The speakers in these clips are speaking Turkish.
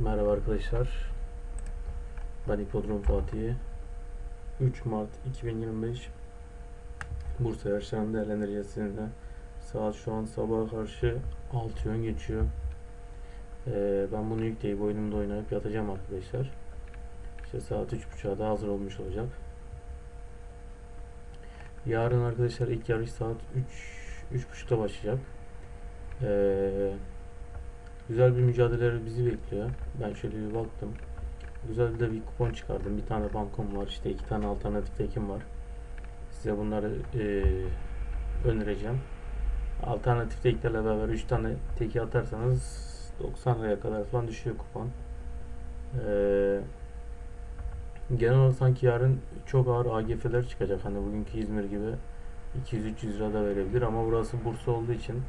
Merhaba arkadaşlar. Ben İpodrom Fatih. 3 Mart 2025 Bursa yarışlarını değerlendireceğiz sizinle. Saat şu an sabaha karşı 6 yön geçiyor. Ee, ben bunu yükleyip oyunumda oynayıp yatacağım arkadaşlar. İşte saat 3.30'da da hazır olmuş olacak. Yarın arkadaşlar ilk yarış saat 3 3.30'da başlayacak. Ee, Güzel bir mücadele bizi bekliyor. Ben şöyle bir baktım. Güzel de bir kupon çıkardım. Bir tane bankom var. işte iki tane alternatif tekim var. Size bunları e, önereceğim. Alternatif teklerle beraber 3 tane teki atarsanız 90 liraya kadar falan düşüyor kupon. Ee, genel olarak sanki yarın çok ağır AGF'ler çıkacak. Hani bugünkü İzmir gibi 200-300 lira da verebilir ama burası Bursa olduğu için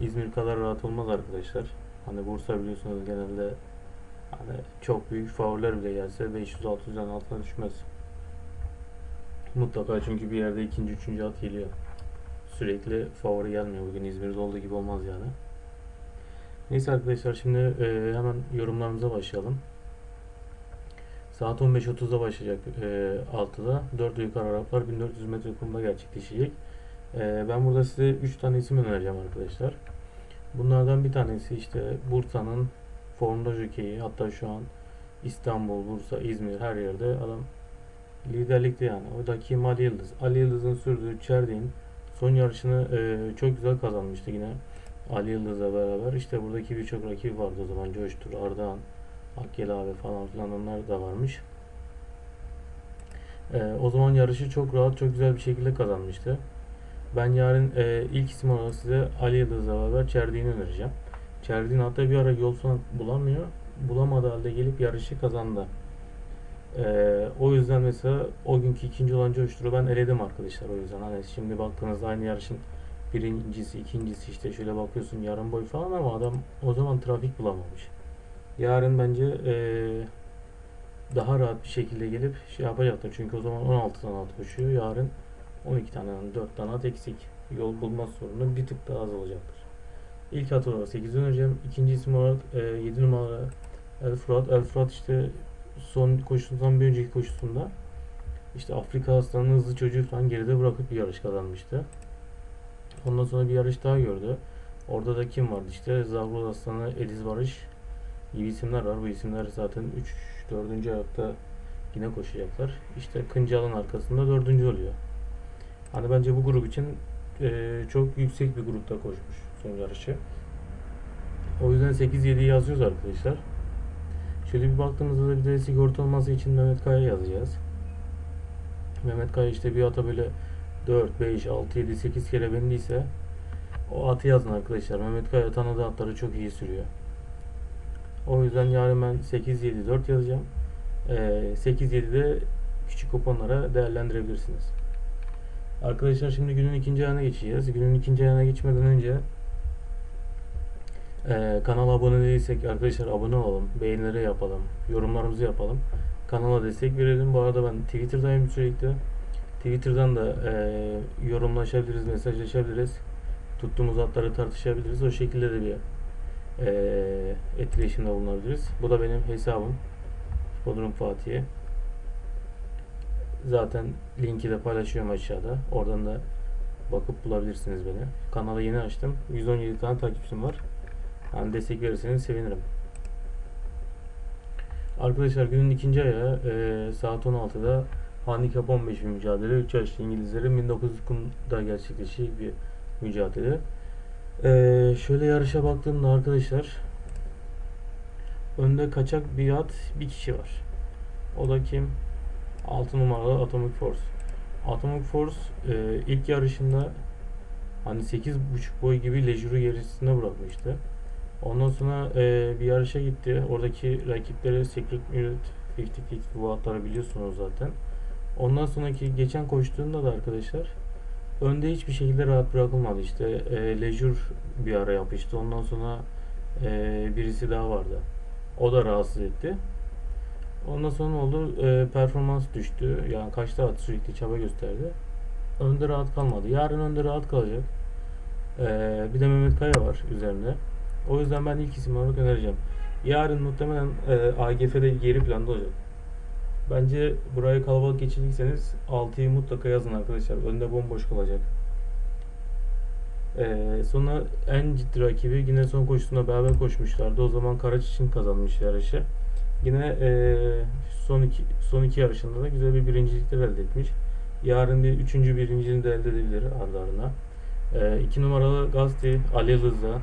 İzmir kadar rahat olmaz arkadaşlar. Hani Bursa biliyorsunuz genelde hani çok büyük favoriler bile gelse 500-600'den altına düşmez. Mutlaka çünkü bir yerde ikinci, üçüncü at geliyor. Sürekli favori gelmiyor. Bugün İzmir'de olduğu gibi olmaz yani. Neyse arkadaşlar şimdi e, hemen yorumlarımıza başlayalım. Saat 15.30'da başlayacak e, 6'da. 4 yukarı Araplar 1400 metre kumda gerçekleşecek. E, ben burada size 3 tane isim önereceğim arkadaşlar. Bunlardan bir tanesi işte Bursa'nın formda jokeyi. Hatta şu an İstanbul, Bursa, İzmir her yerde adam liderlikte yani. O da kim Ali Yıldız. Ali Yıldız'ın sürdüğü Çerdin son yarışını e, çok güzel kazanmıştı yine. Ali Yıldız'la beraber. İşte buradaki birçok rakip vardı o zaman. Coştur, Ardahan, Akgel abi falan filan onlar da varmış. E, o zaman yarışı çok rahat, çok güzel bir şekilde kazanmıştı. Ben yarın e, ilk isim olarak size Ali Yıldız'la beraber Çerdiğini önereceğim. Çerdiğin hatta bir ara yol falan bulamıyor. Bulamadığı halde gelip yarışı kazandı. E, o yüzden mesela o günkü ikinci olan Coştur'u ben eledim arkadaşlar o yüzden. Hani şimdi baktığınızda aynı yarışın birincisi, ikincisi işte şöyle bakıyorsun yarım boy falan ama adam o zaman trafik bulamamış. Yarın bence e, daha rahat bir şekilde gelip şey yapacaktır. Çünkü o zaman 16'dan alt koşuyor. Yarın 12 tane 4 tane at eksik. Yol bulma sorunu bir tık daha az olacaktır. İlk at olarak 8 önereceğim. İkinci isim olarak e, 7 numara El Fırat. El Fırat işte son koşusundan bir önceki koşusunda işte Afrika aslanının hızlı çocuğu falan geride bırakıp bir yarış kazanmıştı. Ondan sonra bir yarış daha gördü. Orada da kim vardı işte Zavrul Aslanı, Ediz Barış gibi isimler var. Bu isimler zaten 3 4. ayakta yine koşacaklar. İşte Kıncal'ın arkasında 4. oluyor. Hani bence bu grup için e, çok yüksek bir grupta koşmuş son yarışı. O yüzden 8-7'yi yazıyoruz arkadaşlar. Şöyle bir baktığımızda da bir de sigorta olması için Mehmet Kaya yazacağız. Mehmet Kaya işte bir ata böyle 4, 5, 6, 7, 8 kere bindiyse o atı yazın arkadaşlar. Mehmet Kaya tanıdığı atları çok iyi sürüyor. O yüzden yarın ben 8, 7, 4 yazacağım. Ee, 8, 7'de küçük kuponlara değerlendirebilirsiniz. Arkadaşlar şimdi günün ikinci ayına geçeceğiz. Günün ikinci ayına geçmeden önce e, kanala abone değilsek arkadaşlar abone olalım. Beğenileri yapalım. Yorumlarımızı yapalım. Kanala destek verelim. Bu arada ben Twitter'dayım sürekli. Twitter'dan da e, yorumlaşabiliriz, mesajlaşabiliriz. Tuttuğumuz atları tartışabiliriz. O şekilde de bir e, etkileşimde bulunabiliriz. Bu da benim hesabım. Bodrum Fatih'e. Zaten linki de paylaşıyorum aşağıda. Oradan da bakıp bulabilirsiniz beni. Kanalı yeni açtım. 117 tane takipçim var. Yani destek verirseniz sevinirim. Arkadaşlar günün ikinci ayağı e, saat 16'da Handicap 15 bir mücadele. 3 yaşlı İngilizlerin 1900 kumda gerçekleşecek bir mücadele. E, şöyle yarışa baktığımda arkadaşlar önde kaçak bir at bir kişi var. O da kim? 6 numaralı Atomic Force. Atomic Force e, ilk yarışında hani 8.5 boy gibi Leisure'u gerisinde bırakmıştı. Ondan sonra e, bir yarışa gitti. Oradaki rakipleri Secret Minute 50 bu atları biliyorsunuz zaten. Ondan sonraki geçen koştuğunda da arkadaşlar önde hiçbir şekilde rahat bırakılmadı. İşte e, Leisure bir ara yapıştı. Ondan sonra e, birisi daha vardı. O da rahatsız etti. Ondan sonra oldu? E, performans düştü. Yani kaçta at sürekli çaba gösterdi. Önde rahat kalmadı. Yarın önde rahat kalacak. E, bir de Mehmet Kaya var üzerinde. O yüzden ben ilk isim olarak önereceğim. Yarın muhtemelen e, AGF'de geri planda olacak. Bence burayı kalabalık geçirdiyseniz 6'yı mutlaka yazın arkadaşlar. Önde bomboş kalacak. Ee, sonra en ciddi rakibi yine son koşusunda beraber koşmuşlardı. O zaman Karaç için kazanmış yarışı. Yine e, son iki son iki yarışında da güzel bir birincilikler elde etmiş. Yarın bir üçüncü birinciliğini de elde edebilir ardı ardına. E, iki numaralı Gazete Ali Rıza.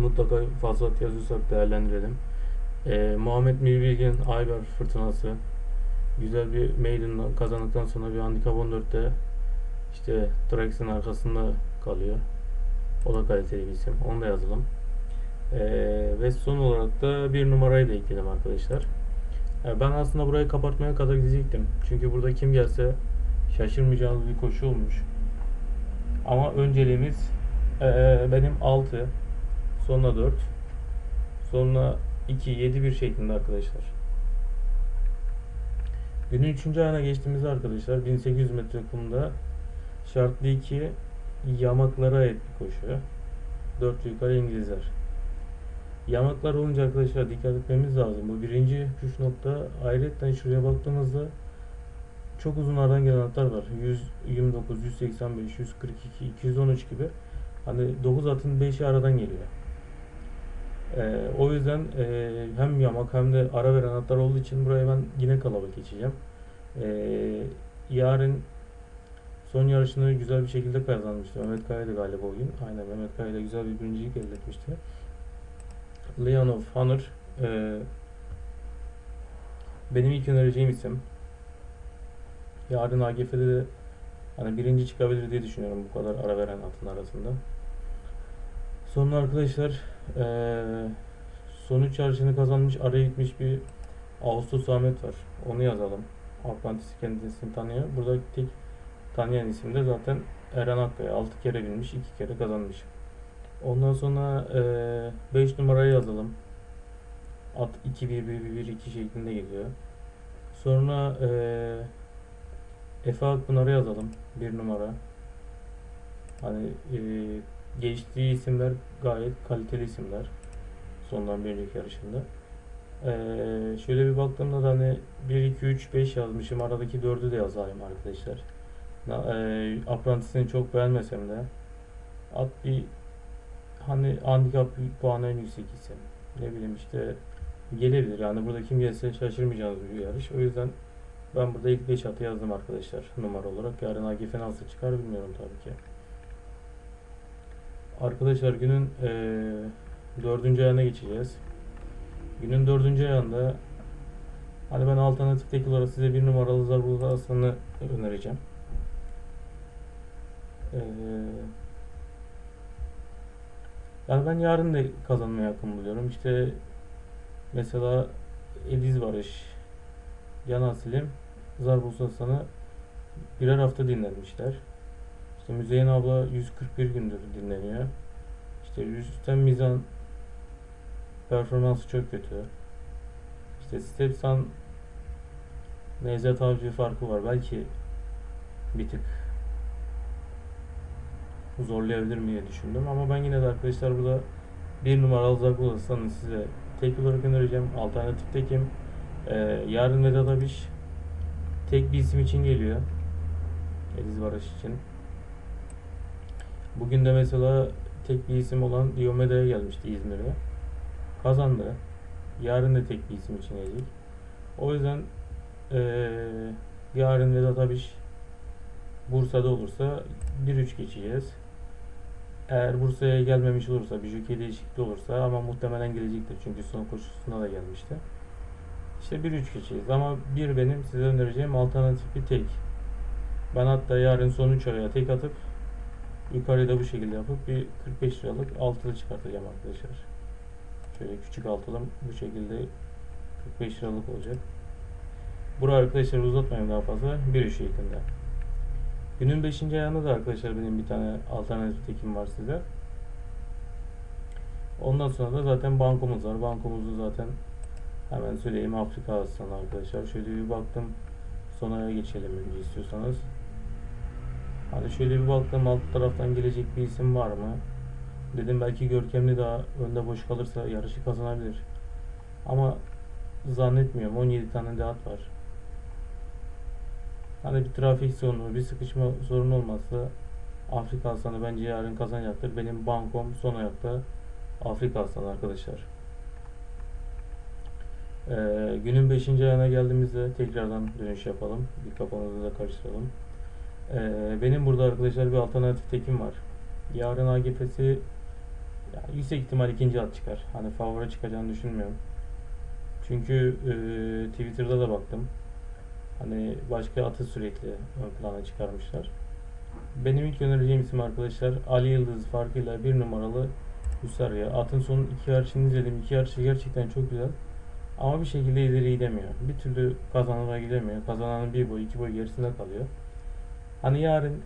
Mutlaka fazla yazıyorsak değerlendirelim. E, Muhammed Mirbilgin Ayber Fırtınası. Güzel bir maiden kazandıktan sonra bir handikap 14'te işte Trax'in arkasında kalıyor. O da kaliteli bir isim. Onu da yazalım. Ee, ve son olarak da bir numarayı da ekledim arkadaşlar. Ee, ben aslında burayı kapatmaya kadar gidecektim. Çünkü burada kim gelse şaşırmayacağınız bir koşu olmuş. Ama önceliğimiz ee, benim 6, sonra 4, sonra 2, 7 bir şeklinde arkadaşlar. Günün 3. ayına geçtiğimizde arkadaşlar 1800 metre kumda şartlı 2 yamaklara ait bir koşu. 4 yukarı İngilizler. Yamaklar olunca arkadaşlar dikkat etmemiz lazım. Bu birinci püf nokta. Ayrıca şuraya baktığımızda çok uzun aradan gelen atlar var. 129, 185, 142, 213 gibi. Hani 9 atın 5'i aradan geliyor. Ee, o yüzden e, hem yamak hem de ara veren atlar olduğu için buraya ben yine kalabalık geçeceğim. Ee, yarın son yarışını güzel bir şekilde kazanmıştı. Mehmet Kaya'ydı galiba o gün. Aynen Mehmet Kaya'yla güzel bir birincilik elde etmişti. Leon of Honor e, benim ilk önereceğim isim. Yarın AGF'de de hani birinci çıkabilir diye düşünüyorum bu kadar ara veren atın arasında. Sonra arkadaşlar e, sonuç yarışını kazanmış araya gitmiş bir Ağustos Ahmet var. Onu yazalım. Atlantis kendisini tanıyor. Burada tek tanıyan isim de zaten Eren Akkaya. 6 kere binmiş, 2 kere kazanmış. Ondan sonra 5 e, numarayı yazalım. At 2 1 1 1 2 şeklinde geliyor. Sonra e, Efe Akpınar'ı yazalım. 1 numara. Hani e, geçtiği isimler gayet kaliteli isimler. Sondan bir önceki yarışında. Ee, şöyle bir baktığımda da hani 1, 2, 3, 5 yazmışım. Aradaki 4'ü de yazayım arkadaşlar. E, Apprentice'ini çok beğenmesem de at bir hani handikap puanı en yüksek isim. Ne bileyim işte gelebilir. Yani burada kim gelse şaşırmayacağınız bir yarış. O yüzden ben burada ilk 5 atı yazdım arkadaşlar numara olarak. Yarın AGF nasıl çıkar bilmiyorum tabii ki. Arkadaşlar günün e, dördüncü ayına geçeceğiz. Günün dördüncü ayında hani ben alternatif tek olarak size bir numaralı Zarbul Hasan'ı önereceğim. Ee, yani ben yarın da kazanmaya yakın buluyorum. İşte mesela Ediz Barış, Can Asilim, Zarbul Hasan'ı birer hafta dinlenmişler. İşte Müzeyyen abla 141 gündür dinleniyor. İşte Rüstem Mizan performansı çok kötü. İşte Stepsan Nevzat Avcı farkı var. Belki bir tık zorlayabilir mi diye düşündüm. Ama ben yine de arkadaşlar burada bir numaralı Zagula'sanız size tek olarak önereceğim. Alternatif tekim. Ee, yarın Vedat Abiş tek bir isim için geliyor. Ediz Barış için. Bugün de mesela tek bir isim olan Diomeda'ya gelmişti İzmir'e. Kazandı. Yarın da tek bir isim için gelecek. O yüzden ee, yarın Vedat Abiş Bursa'da olursa 1-3 geçeceğiz. Eğer Bursa'ya gelmemiş olursa, bir jockey değişikliği olursa ama muhtemelen gelecektir çünkü son koşusunda da gelmişti. İşte 1-3 geçeceğiz ama bir benim size önereceğim alternatif bir tek. Ben hatta yarın son 3 araya tek atıp yukarıda bu şekilde yapıp bir 45 liralık altılı çıkartacağım arkadaşlar. Şöyle küçük altılım bu şekilde 45 liralık olacak. Burayı arkadaşlar uzatmayayım daha fazla. Bir şeklinde. Günün 5. ayağında da arkadaşlar benim bir tane alternatif tekim var size. Ondan sonra da zaten bankomuz var. Bankomuzu zaten hemen söyleyeyim Afrika Aslanı arkadaşlar. Şöyle bir baktım. Sonaya geçelim önce istiyorsanız. Hani şöyle bir baktım alt taraftan gelecek bir isim var mı? Dedim belki Görkemli daha önde boş kalırsa yarışı kazanabilir. Ama zannetmiyorum. 17 tane de at var. Hani bir trafik sorunu, bir sıkışma sorunu olmazsa Afrika Aslanı bence yarın kazanacaktır. Benim bankom son ayakta Afrika Aslanı arkadaşlar. Ee, günün 5. ayağına geldiğimizde tekrardan dönüş yapalım. Bir kafamızı da karıştıralım. Ee, benim burada arkadaşlar bir alternatif tekim var. Yarın AGF'si ya yüksek ihtimal ikinci at çıkar. Hani favori çıkacağını düşünmüyorum. Çünkü e, Twitter'da da baktım. Hani başka atı sürekli ön plana çıkarmışlar. Benim ilk önereceğim isim arkadaşlar Ali Yıldız farkıyla bir numaralı Hüsarya. Atın son iki yarışını izledim. İki yarışı gerçekten çok güzel. Ama bir şekilde ileri gidemiyor. Bir türlü kazanana gidemiyor. Kazananın bir boy iki boy gerisinde kalıyor. Hani yarın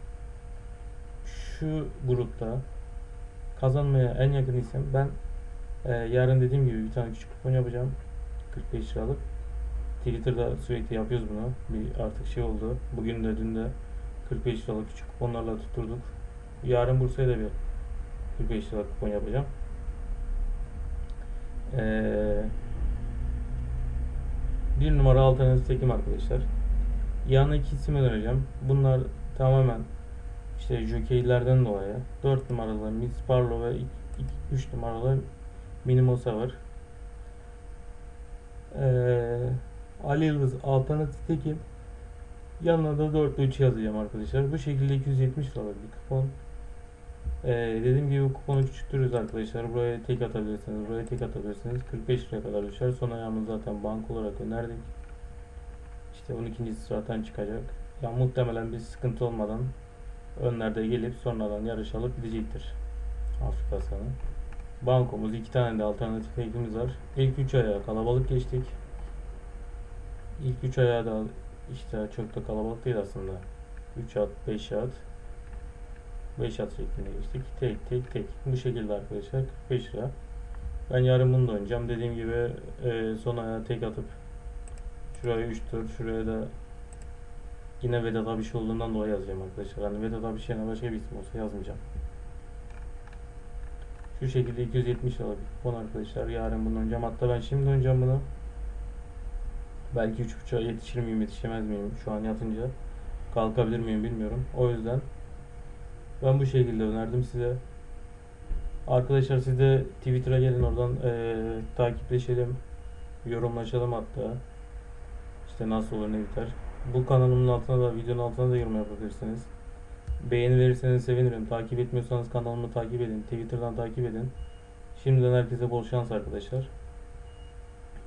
şu grupta kazanmaya en yakın isem ben e, yarın dediğim gibi bir tane küçük kupon yapacağım. 45 liralık. Twitter'da sürekli yapıyoruz bunu. Bir artık şey oldu. Bugün de dün de 45 liralık küçük kuponlarla tutturduk. Yarın Bursa'ya da bir 45 liralık kupon yapacağım. Ee, bir numara alternatif tekim arkadaşlar. Yanına iki isim önereceğim. Bunlar tamamen işte jokeylerden dolayı 4 numaralı Miss Parlo ve 3 numaralı Minimosa var. Ee, Ali Yıldız alternatif tekim. Yanına da 4 3 yazacağım arkadaşlar. Bu şekilde 270 liralık bir kupon. Ee, dediğim gibi kuponu küçültürüz arkadaşlar. Buraya tek atabilirsiniz. Buraya tek atabilirsiniz. 45 liraya kadar düşer. Son ayağımız zaten bank olarak önerdik. İşte 12. zaten çıkacak. Ya muhtemelen bir sıkıntı olmadan önlerde gelip sonradan yarış alıp gidecektir. Afrika sana. Bankomuz iki tane de alternatif ekimiz var. İlk 3 ayağı kalabalık geçtik. İlk 3 ayağı işte çok da kalabalık değil aslında. 3 at, 5 at. 5 at şeklinde geçtik. Tek tek tek. Bu şekilde arkadaşlar 45 lira. Ben yarın bunu da oynayacağım. Dediğim gibi e, son ayağı tek atıp şuraya 3 tur, şuraya da yine Vedat abi şey olduğundan dolayı yazacağım arkadaşlar. Hani Vedat abi şeyine başka bir isim olsa yazmayacağım. Şu şekilde 270 liralık kupon arkadaşlar. Yarın bunu oynayacağım. Hatta ben şimdi oynayacağım bunu. Belki 3.5'a yetişir miyim yetişemez miyim şu an yatınca. Kalkabilir miyim bilmiyorum. O yüzden ben bu şekilde önerdim size. Arkadaşlar siz de Twitter'a gelin oradan eee, takipleşelim. Yorumlaşalım hatta. İşte nasıl olur ne biter. Bu kanalımın altına da videonun altına da yorum yapabilirsiniz. Beğeni verirseniz sevinirim. Takip etmiyorsanız kanalımı takip edin. Twitter'dan takip edin. Şimdiden herkese bol şans arkadaşlar.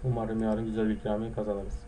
Umarım yarın güzel bir ikramiye kazanırız.